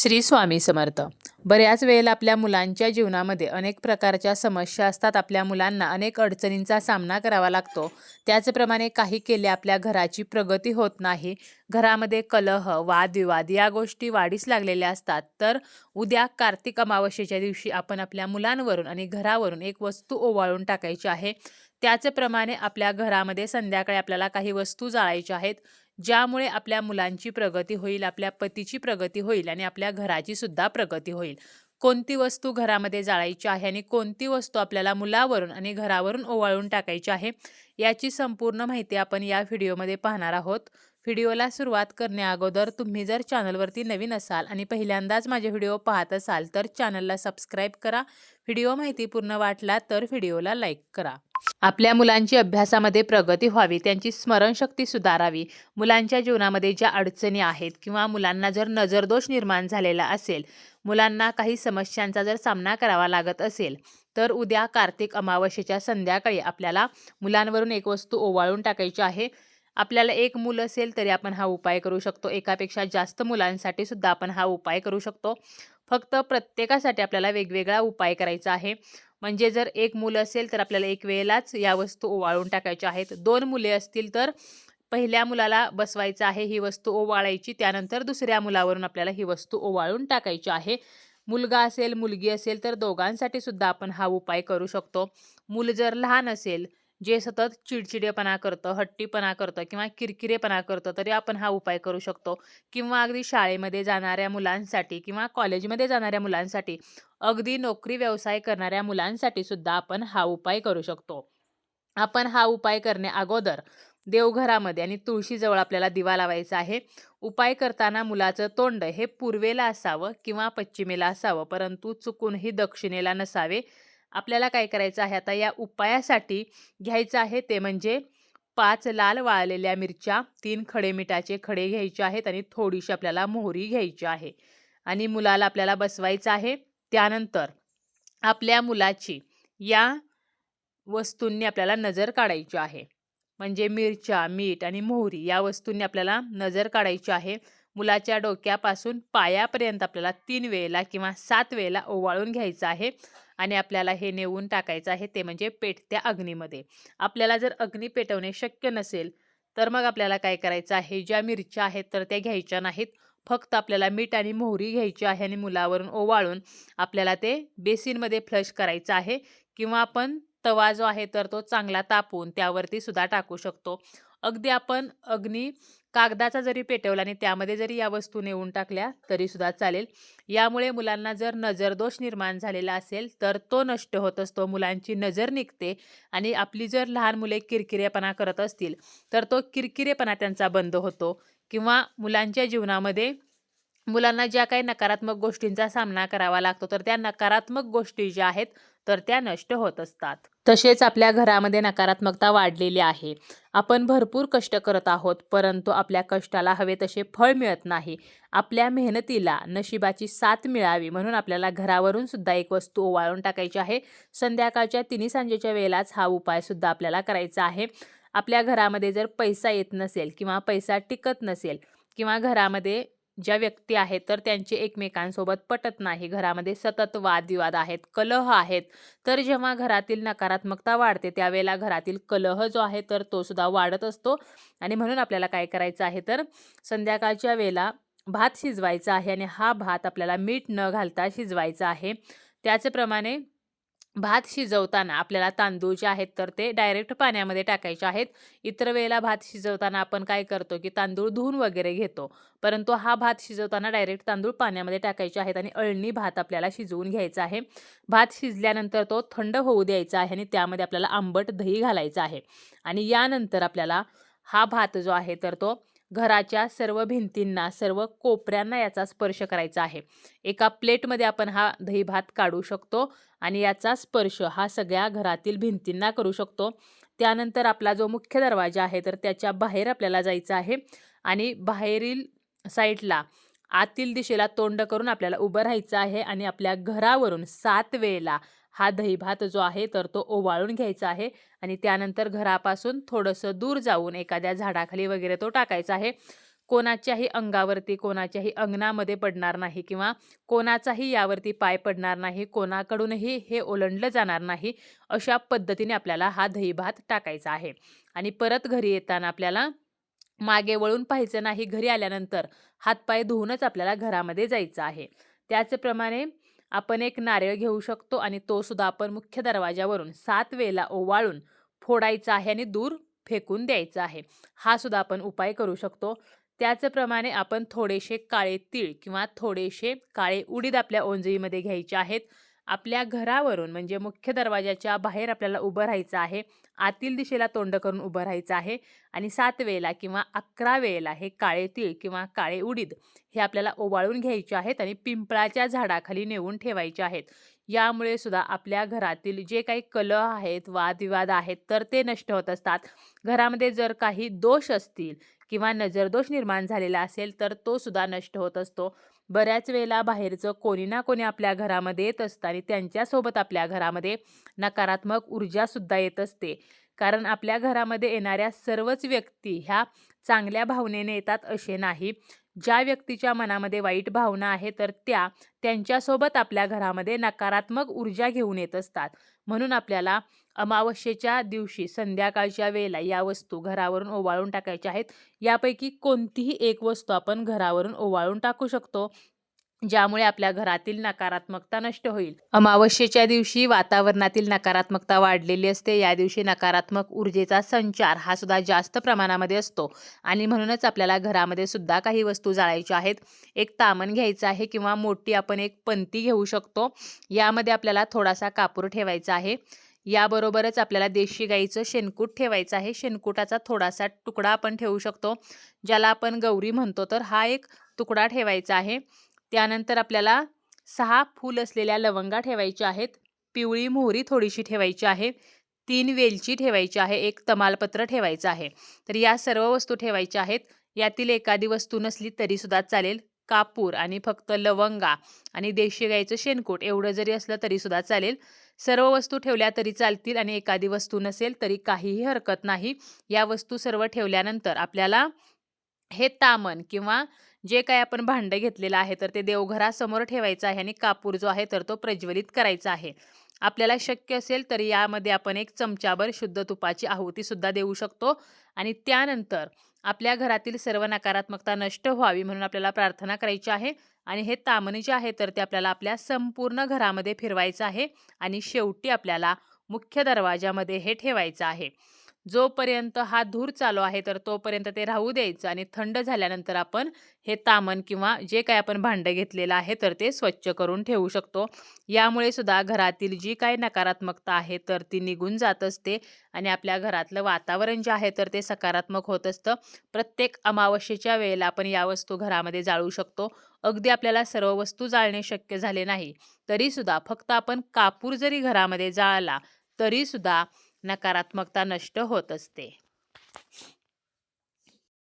श्री स्वामी समर्थ. बऱ्याच वेळेला आपल्या मुलांच्या जीवनामध्ये अनेक प्रकारच्या समस्या असतात. आपल्या मुलांना अनेक अडचणींचा सामना करावा लागतो. त्याचप्रमाणे काही केले आपल्या घराची प्रगती होत नाही. घरामध्ये कलह वादविवाद या गोष्टी वाढीस लागलेल्या असतात. तर उद्या कार्तिक अमावस्येच्या दिवशी आपण आपल्या मुलांवरून आणि घरावरून एक वस्तू ओवाळून टाकायची आहे. त्याचप्रमाणे आपल्या घरामध्ये संध्याकाळी आपल्याला काही वस्तू जाळायच्या आहेत. ज्यामुळे आपल्या मुलांची प्रगती होईल आपल्या पतीची प्रगती होईल आणि आपल्या घराची सुद्धा प्रगती होईल. कोणती वस्तू घरामध्ये जाळायची आहे आणि कोणती वस्तू आपल्याला मुलावरून आणि घरावरून ओवाळून टाकायची आहे याची संपूर्ण माहिती आपण या व्हिडिओमध्ये पाहणार आहोत. व्हिडिओला सुरुवात करण्याअगोदर तुम्ही जर चॅनलवरती नवीन असाल आणि पहिल्यांदाच माझे व्हिडिओ पाहत असाल तर चॅनलला सबस्क्राईब करा. व्हिडिओ माहिती पूर्ण वाटला तर व्हिडिओला लाईक करा. आपल्या मुलांची अभ्यासामध्ये प्रगती व्हावी त्यांची स्मरणशक्ती सुधारावी. मुलांच्या जीवनामध्ये ज्या अडचणी आहेत किंवा मुलांना जर नजरदोष निर्माण झालेला असेल मुलांना काही समस्यांचा जर सामना करावा लागत असेल तर उद्या कार्तिक अमावस्येच्या संध्याकाळी आपल्याला मुलांवरून एक वस्तू ओवाळून टाकायची आहे. आपल्याला एक मूल असेल तरी आपण हा उपाय करू शकतो. एकापेक्षा जास्त मुलांसाठी सुद्धा आपण हा उपाय करू शकतो. फक्त प्रत्येकासाठी आपल्याला वेगवेगळा उपाय करायचा आहे. म्हणजे जर एक मुलं असेल तर आपल्याला एक वेळेलाच या वस्तू ओवाळून टाकायच्या आहेत. दोन मुले असतील तर पहिल्या मुलाला बसवायचं आहे ही वस्तू ओवाळायची त्यानंतर दुसऱ्या मुलावरून आपल्याला ही वस्तू ओवाळून टाकायची आहे. मुलगा असेल मुलगी असेल तर दोघांसाठी सुद्धा आपण हा उपाय करू शकतो. मूल जर लहान असेल जे सतत चिडचिडेपणा करतं हट्टीपणा करतं किंवा किरकिरेपणा करतं तरी आपण हा उपाय करू शकतो. किंवा अगदी शाळेमध्ये जाणाऱ्या मुलांसाठी किंवा कॉलेजमध्ये जाणाऱ्या मुलांसाठी अगदी नोकरी व्यवसाय करणाऱ्या मुलांसाठी सुद्धा आपण हा उपाय करू शकतो. आपण हा उपाय करण्या अगोदर देवघरामध्ये आणि तुळशीजवळ आपल्याला दिवा लावायचा आहे. उपाय करताना मुलाचं तोंड हे पूर्वेला असावं किंवा पश्चिमेला असावं परंतु चुकूनही दक्षिणेला नसावे. आपल्याला काय करायचं आहे? आता या उपायासाठी घ्यायचं आहे ते म्हणजे पाच लाल वाळलेल्या मिरच्या तीन खडे मिठाचे खडे घ्यायचे आहेत आणि थोडीशी आपल्याला मोहरी घ्यायची आहे. आणि मुलाला आपल्याला बसवायचं आहे. त्यानंतर आपल्या मुलाची या वस्तूंनी आपल्याला नजर काढायची आहे. म्हणजे मिरच्या मीठ आणि मोहरी या वस्तूंनी आपल्याला नजर काढायची आहे. मुलाच्या डोक्यापासून पायापर्यंत आपल्याला तीन वेळेला किंवा सात वेळेला ओवाळून घ्यायचं आहे. आणि आपल्याला हे नेऊन टाकायचं आहे ते म्हणजे पेटत्या अग्नीमध्ये. आपल्याला जर अग्नी पेटवणे शक्य नसेल तर मग आपल्याला काय करायचं आहे? ज्या मिरच्या आहेत तर त्या घ्यायच्या नाहीत. फक्त आपल्याला मीठ आणि मोहरी घ्यायची आहे आणि मुलावरून ओवाळून आपल्याला ते बेसिनमध्ये फ्लश करायचं आहे किंवा आपण तवा जो आहे तर तो चांगला तापवून त्यावरती सुद्धा टाकू शकतो. अगदी आपण अग्नी कागदाचा जरी पेटवला आणि त्यामध्ये जरी या वस्तू नेऊन टाकल्या तरी सुद्धा चालेल. यामुळे मुलांना जर नजरदोष निर्माण झालेला असेल तर तो नष्ट होत असतो मुलांची नजर निघते आणि आपली जर लहान मुले किरकिरेपणा करत असतील तर तो किरकिरेपणा त्यांचा बंद होतो किंवा मुलांच्या जीवनामध्ये मुलांना ज्या काही नकारात्मक गोष्टींचा सामना करावा लागतो तर त्या नकारात्मक गोष्टी ज्या आहेत तर त्या नष्ट होत असतात. तसेच आपल्या घरामध्ये नकारात्मकता वाढलेली आहे. आपण भरपूर कष्ट करत आहोत परंतु आपल्या कष्टाला हवे तसे फळ मिळत नाही. आपल्या मेहनतीला नशिबाची साथ मिळावी म्हणून आपल्याला घरावरून सुद्धा एक वस्तू ओवाळून टाकायची आहे. संध्याकाळच्या तिन्ही सांजेच्या वेळेलाच हा उपाय सुद्धा आपल्याला करायचा आहे. आपल्या घरामध्ये जर पैसा येत नसेल किंवा पैसा टिकत नसेल किंवा घरामध्ये ज्या व्यक्ती आहेत तर त्यांचे एकमेकांसोबत पटत नाही. घरामध्ये सतत वादविवाद आहेत कलह आहेत. तर जेव्हा घरातील नकारात्मकता वाढते त्यावेळेला घरातील कलह जो आहे तर तो सुद्धा वाढत असतो. आणि म्हणून आपल्याला काय करायचं आहे तर संध्याकाळच्या वेळेला भात शिजवायचा आहे आणि हा भात आपल्याला मीठ न घालता शिजवायचा आहे. त्याचप्रमाणे भात शिजवताना आपल्याला तांदूळ जे आहेत तर ते डायरेक्ट पाण्यामध्ये टाकायचे आहेत. इतर वेळेला भात शिजवताना आपण काय करतो की तांदूळ धुवून वगैरे घेतो. परंतु हा भात शिजवताना डायरेक्ट तांदूळ पाण्यामध्ये टाकायचे आहेत आणि अळणी भात आपल्याला शिजवून घ्यायचा आहे. भात शिजल्यानंतर तो थंड होऊ द्यायचा आहे आणि त्यामध्ये आपल्याला आंबट दही घालायचं आहे. आणि यानंतर आपल्याला हा भात जो आहे तर तो घराच्या सर्व भिंतींना सर्व कोपऱ्यांना याचा स्पर्श करायचा आहे. एका प्लेटमध्ये आपण हा दही भात काढू शकतो आणि याचा स्पर्श हा सगळ्या घरातील भिंतींना करू शकतो. त्यानंतर आपला जो मुख्य दरवाजा आहे तर त्याच्या बाहेर आपल्याला जायचं आहे आणि बाहेरील साईडला आतील दिशेला तोंड करून आपल्याला उभं राहायचं आहे आणि आपल्या घरावरून सात वेळेला हा दही भात जो आहे तर तो ओवाळून घ्यायचा आहे आणि त्यानंतर घरापासून थोडंसं दूर जाऊन एखाद्या झाडाखाली वगैरे तो टाकायचा आहे. कोणाच्याही अंगावरती कोणाच्याही अंगणामध्ये पडणार नाही किंवा कोणाचाही यावरती पाय पडणार नाही कोणाकडूनही हे ओलंडलं जाणार नाही अशा पद्धतीने आपल्याला हा दही भात टाकायचा आहे. आणि परत घरी येताना आपल्याला मागे वळून पाहायचं नाही घरी आल्यानंतर हातपाय धुवूनच आपल्याला घरामध्ये जायचं आहे. त्याचप्रमाणे आपण एक नारळ घेऊ शकतो आणि तो सुद्धा आपण मुख्य दरवाजावरून सात वेळेला ओवाळून फोडायचा आहे आणि दूर फेकून द्यायचा आहे. हा सुद्धा आपण उपाय करू शकतो. त्याचप्रमाणे आपण थोडेसे काळे तीळ किंवा थोडेसे काळे उडीद आपल्या ओंजळीमध्ये घ्यायचे आहेत. आपल्या घरावरून म्हणजे मुख्य दरवाजाच्या बाहेर आपल्याला उभं राहायचं आहे. आतील दिशेला तोंड करून उभं राहायचं आहे. आणि सात वेळेला किंवा अकरा वेळेला हे काळे तीळ किंवा काळे उडीद हे आपल्याला ओवाळून घ्यायचे आहेत आणि पिंपळाच्या झाडाखाली नेऊन ठेवायचे आहेत. यामुळे सुद्धा आपल्या घरातील जे काही कलह आहेत वादविवाद आहेत तर ते नष्ट होत असतात. घरामध्ये जर काही दोष असतील किंवा नजरदोष निर्माण झालेला असेल तर तो सुद्धा नष्ट होत असतो. बऱ्याच वेळेला बाहेरचं कोणी ना कोणी आपल्या घरामध्ये येत असतं आणि त्यांच्यासोबत आपल्या घरामध्ये नकारात्मक ऊर्जासुद्धा येत असते. कारण आपल्या घरामध्ये येणाऱ्या सर्वच व्यक्ती ह्या चांगल्या भावनेने येतात असे नाही. ज्या व्यक्तीच्या मनामध्ये वाईट भावना आहे तर त्या त्यांच्यासोबत आपल्या घरामध्ये नकारात्मक ऊर्जा घेऊन येत असतात. म्हणून आपल्याला अमावस्येच्या दिवशी संध्याकाळच्या वेळेला या वस्तू घरावरून ओवाळून टाकायच्या आहेत. यापैकी कोणतीही एक वस्तू आपण घरावरून ओवाळून टाकू शकतो. ज्यामुळे आपल्या घरातील नकारात्मकता नष्ट होईल. अमावस्येच्या दिवशी वातावरणातील नकारात्मकता वाढलेली असते. या दिवशी नकारात्मक ऊर्जेचा संचार हा सुद्धा जास्त प्रमाणामध्ये असतो. आणि म्हणूनच आपल्याला घरामध्ये सुद्धा काही वस्तू जाळायच्या आहेत. एक तामण घ्यायचं आहे किंवा मोठी आपण एक पंती घेऊ शकतो. यामध्ये आपल्याला थोडासा कापूर ठेवायचा आहे. याबरोबरच आपल्याला देशी गाईचं शेणकूट ठेवायचं आहे. शेणकुटाचा थोडासा तुकडा आपण ठेवू शकतो. ज्याला आपण गौरी म्हणतो तर हा एक तुकडा ठेवायचा आहे. त्यानंतर आपल्याला सहा फूल असलेल्या लवंगा ठेवायच्या आहेत. पिवळी मोहरी थोडीशी ठेवायची आहे. तीन वेलची ठेवायची आहे. एक तमालपत्र ठेवायचं आहे. तर या सर्व वस्तू ठेवायच्या आहेत. यातील एखादी वस्तू नसली तरीसुद्धा चालेल. कापूर आणि फक्त लवंगा आणि देशी गाईचं शेणकूट एवढं जरी असलं तरीसुद्धा चालेल. सर्व वस्तू ठेवल्या तरी चालतील आणि एखादी वस्तू नसेल तरी काहीही हरकत नाही. या वस्तू सर्व ठेवल्यानंतर आपल्याला हे तामण किंवा जे काही आपण भांडं घेतलेलं आहे तर ते देवघरासमोर ठेवायचं आहे आणि कापूर जो आहे तर तो प्रज्वलित करायचा आहे. आपल्याला शक्य असेल तर यामध्ये आपण एक चमचाभर शुद्ध तुपाची आहुतीसुद्धा देऊ शकतो आणि त्यानंतर आपल्या घरातील सर्व नकारात्मकता नष्ट व्हावी म्हणून आपल्याला प्रार्थना करायची आहे आणि हे तामणी जे आहे तर ते आपल्याला आपल्या संपूर्ण घरामध्ये फिरवायचं आहे आणि शेवटी आपल्याला मुख्य दरवाजामध्ये हे ठेवायचं आहे. जोपर्यंत हा धूर चालू आहे तर तोपर्यंत ते राहू द्यायचं आणि थंड झाल्यानंतर आपण हे तामण किंवा जे काही आपण भांडं घेतलेलं आहे तर ते स्वच्छ करून ठेवू शकतो. यामुळे सुद्धा घरातील जी काही नकारात्मकता आहे तर ती निघून जात असते आणि आपल्या घरातलं वातावरण जे आहे तर ते सकारात्मक होत असतं. प्रत्येक अमावस्येच्या वेळेला आपण या वस्तू घरामध्ये जाळू शकतो. अगदी आपल्याला सर्व वस्तू जाळणे शक्य झाले नाही तरीसुद्धा फक्त आपण कापूर जरी घरामध्ये जाळला तरीसुद्धा नकारात्मकता नष्ट होत असते.